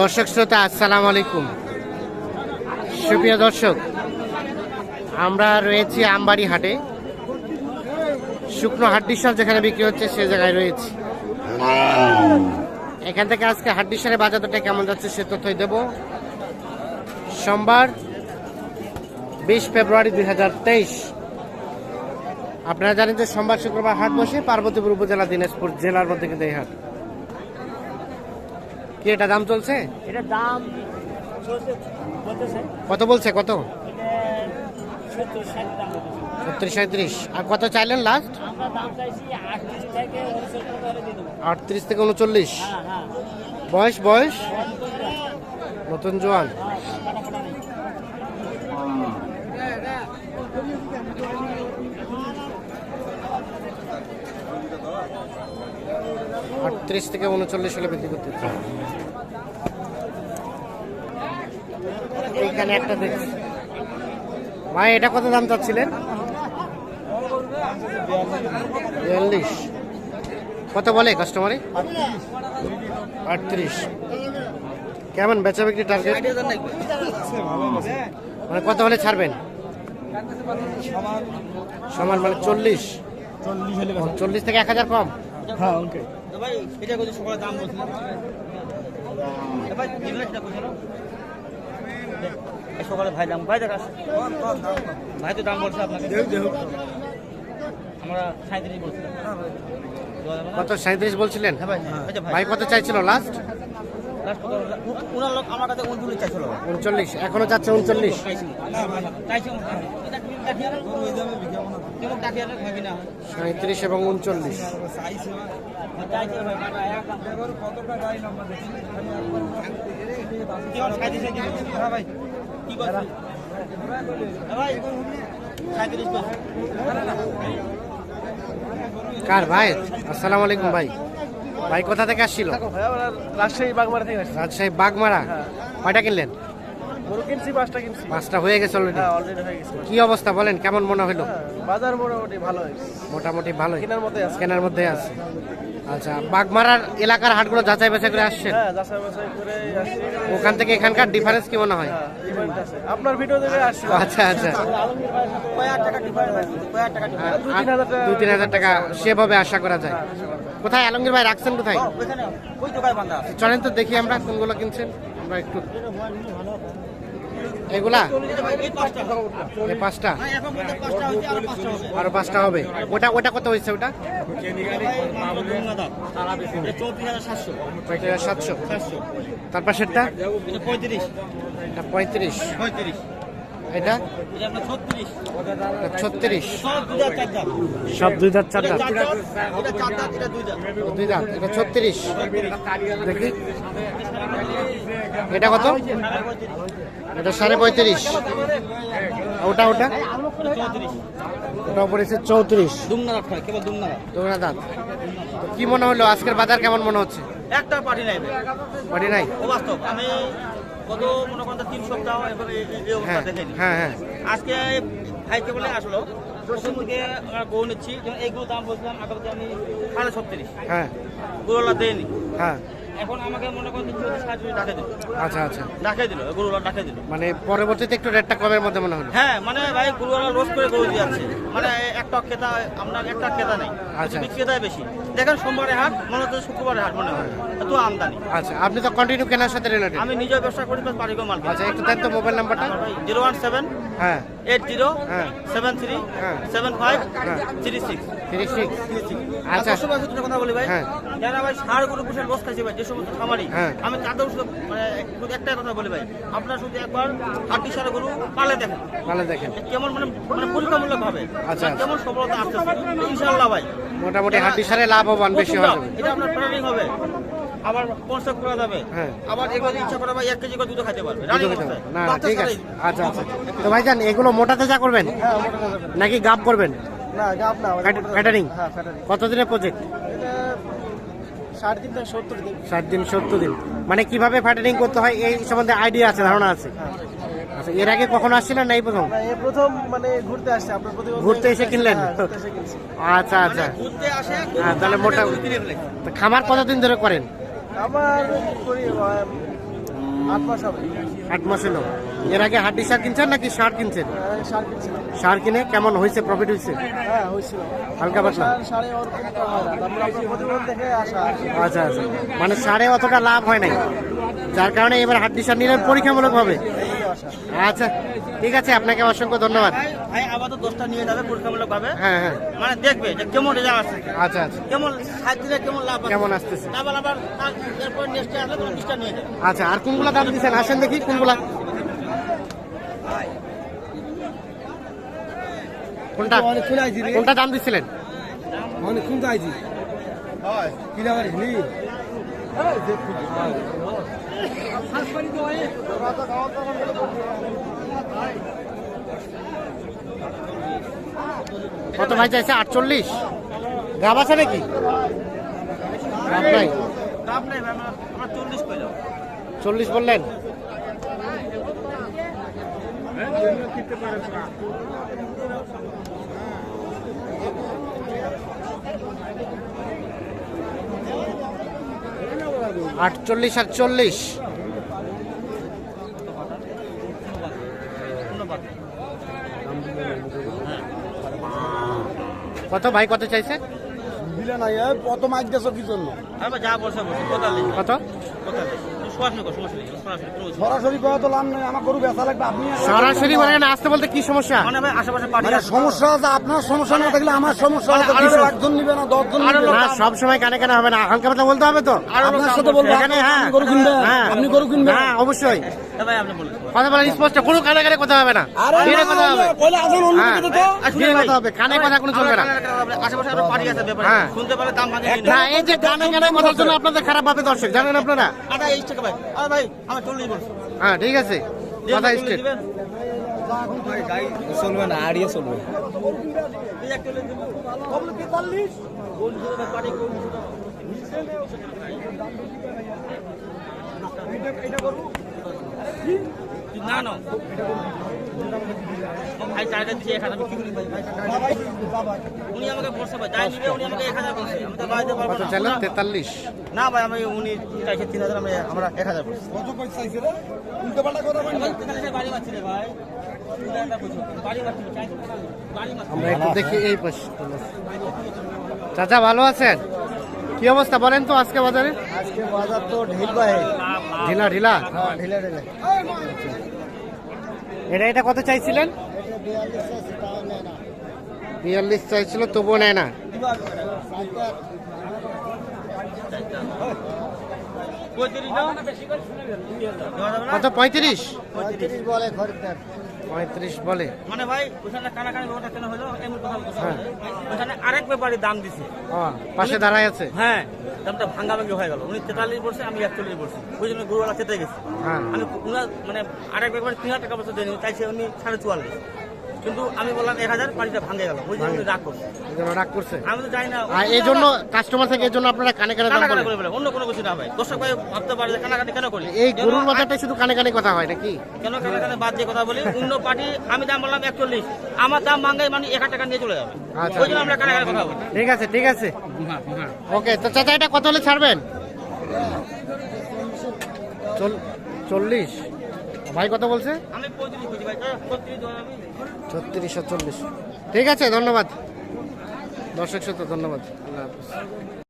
দর্শক শ্রোতা, আসসালামু আলাইকুম। সুপ্রিয় দর্শক, আমরা রয়েছি আমবাড়ি হাটে শুকনো হাড্ডি যেখানে বিক্রি হচ্ছে, সে জায়গায় রয়েছি। এখান থেকে আজকে হাড্ডি সারে বাজার দরটা কেমন যাচ্ছে, সে তথ্যই দেব। সোমবার, বিশ ফেব্রুয়ারি দুই হাজার তেইশ। আপনারা জানেন যে সোমবার শুক্রবার হাট বসে পার্বতীপুর উপজেলা দিনাজপুর জেলার মধ্যে কিন্তু এই হাট। কি এটা দাম চলছে? এটা দাম কত বলছে কত? সত্তর সাঁত্রিশ। আর কত চাইলেন লাস্ট আটত্রিশ থেকে উনচল্লিশ হ্যাঁ হ্যাঁ। বয়স বয়স। নতুন জোয়ান হ্যাঁ, কাটা কাটা নেই। আটত্রিশ থেকে উনচল্লিশ হলে বিক্রি করতে এইখানে একটা দেখছি। ভাই এটা কত দাম চাচ্ছিলেন? বিয়াল্লিশ। কত বলে কাস্টমারে আটত্রিশ। কেমন বেচা বিক্রি টার্গেট মানে কত হলে ছাড়বেন? সমান মানে চল্লিশ। চল্লিশ থেকে এক হাজার কম? হ্যাঁ ওকে ভাই এটা কত সকালে দাম বলছিলাম ভাই দিবেন এটা কত সকালে ভাই দাম ভাই দেখা ভাই তো দাম বলছে আপনাকে। আমরা সাঁত্রিশ বলছিলাম। কত সাঁত্রিশ বলছিলেন? হ্যাঁ ভাই এই ভাই। কত চাইছিল লাস্ট উনচল্লিশ এখনও যাচ্ছে উনচল্লিশ। সাঁত্রিশ এবং উনচল্লিশ। হ্যাঁ ভাই কি বলছিস হ্যাঁ কার ভাই? আসসালামু আলাইকুম ভাই। ভাই কোথা থেকে আসছিল? রাজশাহী বাগমারা থেকে আসছি। রাজশাহী বাগমারা। কয়টা কিনলেন? গরু কিনছি পাঁচটা কিনছি। পাঁচটা হয়ে গেছে অলরেডি হ্যাঁ অলরেডি হয়ে গেছে। কি অবস্থা বলেন কেমন মনে হলো? বাজার মোটামুটি ভালো হয়েছে। মোটামুটি ভালোই। কেনার মধ্যে আছে। কেনার মধ্যে আছে। আচ্ছা বাগমারার এলাকার হাটগুলো যাচাই বাছাই করে আসছেন? হ্যাঁ যাচাই বাছাই করে আসছি। ওখান থেকে এখানকার ডিফারেন্স কি মনে হয়? হ্যাঁ ডিফারেন্ট আছে। আপনার ভিডিও দেখে আসছি। আচ্ছা আচ্ছা। দু তিন হাজার টাকা সেভাবে আশা করা যায়। কোথায়? আলমগীর ভাই রাখছেন কোথায়? চলেন তো দেখি আমরা কোনগুলো কিনছেন। আমরা একটু এগুলা? এই পাঁচটা। হ্যাঁ আর পাঁচটা হবে। ওটা ওটা কত হয়েছে ওটা? সাতশো। তার পাশেরটা? পঁয়ত্রিশ। পঁয়ত্রিশ। এটা? এটা ছত্রিশ। সব দুই দাঁত চার দাঁত? দুই দাঁত এটা ছত্রিশ। দেখি। এটা কত? এটা সাড়ে পঁয়ত্রিশ। ওটা ওটা? চৌত্রিশ ওটা পড়েছে চৌত্রিশ। দুমনা রাখা কেবল দুমনা দুগুনা দাঁত কি মনে হলো? আজকের বাজার কেমন মনে হচ্ছে? একটা পার্টি নাই বাড়ি নাই? আমি গত মনে করেন তিন সপ্তাহ এবারে এই- এই অবস্থা হ্যাঁ দেখেনি। হ্যাঁ হ্যাঁ। আজকে ভাইকে বলে আসলো প্রথম দিকে গরু নিচ্ছি যেমন এইগুলো দাম বলছিলাম আগামীতে আমি সাড়ে ছত্রিশ। হ্যাঁ। গরুলা দেয়নি। হ্যাঁ। এখন আমাকে মনে করেন ডাকে দিল। আচ্ছা আচ্ছা। ডাকে দিল গরুলা ডাকে দিল। মানে পরবর্তীতে একটু রেটটা কমের মধ্যে মনে হলো? হ্যাঁ মানে ভাই গরুওয়ালা রোজ করে গরু দিয়ে যাচ্ছে। মানে একটা ক্রেতা আপনার একটা ক্রেতা নেই। আচ্ছা। বিক্রেতাই বেশি। দেখেন সোমবারে হাট মনে হচ্ছে শুক্রবারে হাট মনে হয়। আমদানি। আচ্ছা আপনি তো কন্টিনিউ কেনার সাথে রিলেটেড আমি নিজেও ব্যবসা করি প্লাস বাড়িকেও মাল আচ্ছা একটু দেন তো মোবাইল নাম্বারটা জিরো ওয়ান সেভেন হ্যাঁ। Eight zero. সেভেন থ্রি হ্যাঁ। সেভেন ফাইভ হ্যাঁ। থ্রি সিক্স থ্রি সিক্স আচ্ছা আচ্ছা কথা বলি ভাই হ্যাঁ। যারা ভাই সার গরু পুষে লস খাইছে ভাই যে সমস্ত খামারি। আমি তাদের শুধু মানে একটাই কথা বলি ভাই আপনারা শুধু একবার হাড্ডি সার গরু পালে দেখেন ভালো দেখেন কেমন মানে মানে পরীক্ষামূলক ভাবে আচ্ছা, আচ্ছা। কেমন সফলতা আসতেছে ইনশাআল্লাহ ভাই মোটামুটি হাড্ডি সারে লাভবান বেশি যাবে এটা আপনার প্যারাডিং হবে আবার কনসেপ্ট করা যাবে। হ্যাঁ। আবার এগুলো ইচ্ছা করে ভাই এক কেজি করে দুধ খাইতে পারবে। খেতে না ঠিক আছে। আচ্ছা আচ্ছা। তো ভাইজান এগুলো মোটাতে যা করবেন? নাকি গাপ করবেন? না গাপ না হ্যাঁ ফ্যাটারিং কতদিনের প্রজেক্ট ষাট দিন সত্তর দিন। মানে কীভাবে ফ্যাটারিং করতে হয় এই সম্বন্ধে আইডিয়া আছে ধারণা আছে? আচ্ছা এর আগে কখনো আসছিলেন না এই প্রথম? প্রথম মানে ঘুরতে আসছে আপনার ঘুরতে এসে কিনলেন? আচ্ছা আচ্ছা। হ্যাঁ, তাহলে মোটা খামার কতদিন ধরে করেন? আমার করি আট মাস হবে। আট মাস হলো এর আগে হাড্ডি সার কিনছেন নাকি সার কিনছেন? সার কিনছিলাম। সার কিনে কেমন হয়েছে? প্রফিট হয়েছে? হ্যাঁ হয়েছিল। হালকা পাতলা? সার হয় আচ্ছা আচ্ছা। মানে সারে অতটা লাভ হয় নাই। যার কারণে এবার হাড্ডি সার নিলেন পরীক্ষামূলক হবে এদিকে আসা আচ্ছা ঠিক আছে আপনাকে অসংখ্য ধন্যবাদ। ভাই আবার তো দশটা নিয়ে যাবে পরীক্ষামূলক ভাবে হ্যাঁ হ্যাঁ। মানে দেখবে যে কেমন রেজাল্ট আসছে। আচ্ছা আচ্ছা। কেমন সাত দিনে কেমন লাভ কেমন আসতেছে? আবার আবার এরপর নেক্সটে আসলে কোনো বিশটা নিয়ে যাবে। আচ্ছা আর কোনগুলা দাম দিচ্ছেন আসেন দেখি কোনগুলা। কোনটা? কোনটা দাম দিচ্ছিলেন অনেকক্ষণ তো আইছি। কি লাগার হিলি কত ভাই চাইছে আটচল্লিশ। গাব আছে নাকি? চল্লিশ বললেন। আটচল্লিশ আটচল্লিশ কত ভাই কত চাইছে? কত মাইক গেছো কি জন্য? কত? সরাসরি কিছু করা তো লাভ নেই আমার গরু বেচা লাগবে আপনি সরাসরি মানে না আসতে বলতে কি সমস্যা? মানে ভাই আশেপাশে পার্টি মানে সমস্যা আছে আপনার সমস্যা না থাকলে আমার সমস্যা আছে লোক- একজন নিবে না দশজন নিবে না। সব সময় কানে কানে হবে না হালকা কথা বলতে হবে তো। আরও আপনার সাথে বলব এখানে হ্যাঁ। গরু কিনবেন হ্যাঁ। আপনি গরু কিনবেন। হ্যাঁ অবশ্যই। ভাই আপনি বলেন। কথা বলেন স্পষ্ট কোনো কানে কানে কথা হবে না। ধীরে কথা হবে। পয়লা আসুন অন্য হ্যাঁ। দিকে তো। ধীরে কথা হবে কানে কথা কোনো চলবে না। আশেপাশে আরও পার্টি আছে ব্যাপারে হ্যাঁ। শুনতে পারলে দাম না এই যে কানে কানে কথার জন্য আপনাদের খারাপ ভাবে দর্শক জানেন আপনারা? আটা এই টাকা ভাই আরে ভাই আমার চল্লিশ বলছি হ্যাঁ ঠিক আছে। কথা স্টেট চলবে না আড়িয়ে চলবে। এই এক না না। ভাই এক হাজার আমি কি করি ভাই? ভাই উনি আমাকে বলছে ভাই যাই নিবে উনি আমাকে এক হাজার বলছে। আমি তো বাড়িতে পারব না। চাইলেন? তেতাল্লিশ। না ভাই আমি উনি চাইছে তিন হাজার আমি আমরা এক হাজার বলছি। কত পয়সা চাইছে রে? উল্টো পাল্টা কথা বলবেন বাড়ি মারছি রে ভাই। বাড়ি মারছি বাড়ি মারছি আমরা একটু দেখি এই পাশে। চাচা ভালো আছেন? কি অবস্থা বলেন তো আজকে বাজারে? আজকে বাজার তো ঢিল বাহে ঢিলা ঢিলা। হ্যাঁ ঢিলে ঢিলে। এটা এটা কত চাইছিলেন? বিয়াল্লিশ চাইছিল তবুও নেয় না। কত? পঁয়ত্রিশ? পঁয়ত্রিশ বলে খরিদ্দার। পঁয়ত্রিশ বলে। মানে ভাই ওখানে কানাকানি ব্যাপারটা কেন হলো? এমন কথা হ্যাঁ। ওখানে আরেক ব্যাপারে দাম দিছে। পাশে দাঁড়ায় আছে। হ্যাঁ। দামটা ভাঙ্গা ভাঙ্গি হয়ে গেল। উনি তেতাল্লিশ বলছে আমি একচল্লিশ বলছি। ওই জন্য গরুওয়ালা খেতে গেছে। হ্যাঁ। আমি উনার মানে আরেক ব্যাপারে তিন হাজার টাকা বছর দেয়নি চাইছে উনি সাড়ে চুয়াল্লিশ। কিন্তু আমি বললাম এক হাজার পানিটা ভাঙে গেল। ওই জন্য রাগ করছে। এই জন্য রাগ করছে? আমি তো জানি না আর এই জন্য কাস্টমার থেকে এই জন্য আপনারা কানে কানে দাম বলেন। করে বলে অন্য কোনো কিছু না ভাই। দর্শক ভাই ভাবতে পারে যে কানাকানি কেন করি? এই কেন গরুর বাজারটা শুধু কানে কানে কথা হয় নাকি? কেন কানাকানি বাদ দিয়ে কথা বলি? অন্য পার্টি আমি দাম বললাম একচল্লিশ। আমার দাম ভাঙ্গাই মানে এক হাজার টাকা নিয়ে চলে যাবে। আচ্ছা। ওই জন্য আমরা কানাকানি কথা বলি। ঠিক আছে ঠিক আছে। ওকে তো চাচা এটা কত হলে ছাড়বেন? চল- চল্লিশ। ভাই কত বলছে? আমি পঁয়ত্রিশ বুঝি ভাই ছত্রিশ দেওয়া যাবে ছত্রিশ আর চল্লিশ। ঠিক আছে ধন্যবাদ। দর্শক সত্য ধন্যবাদ। আল্লাহ হাফিজ।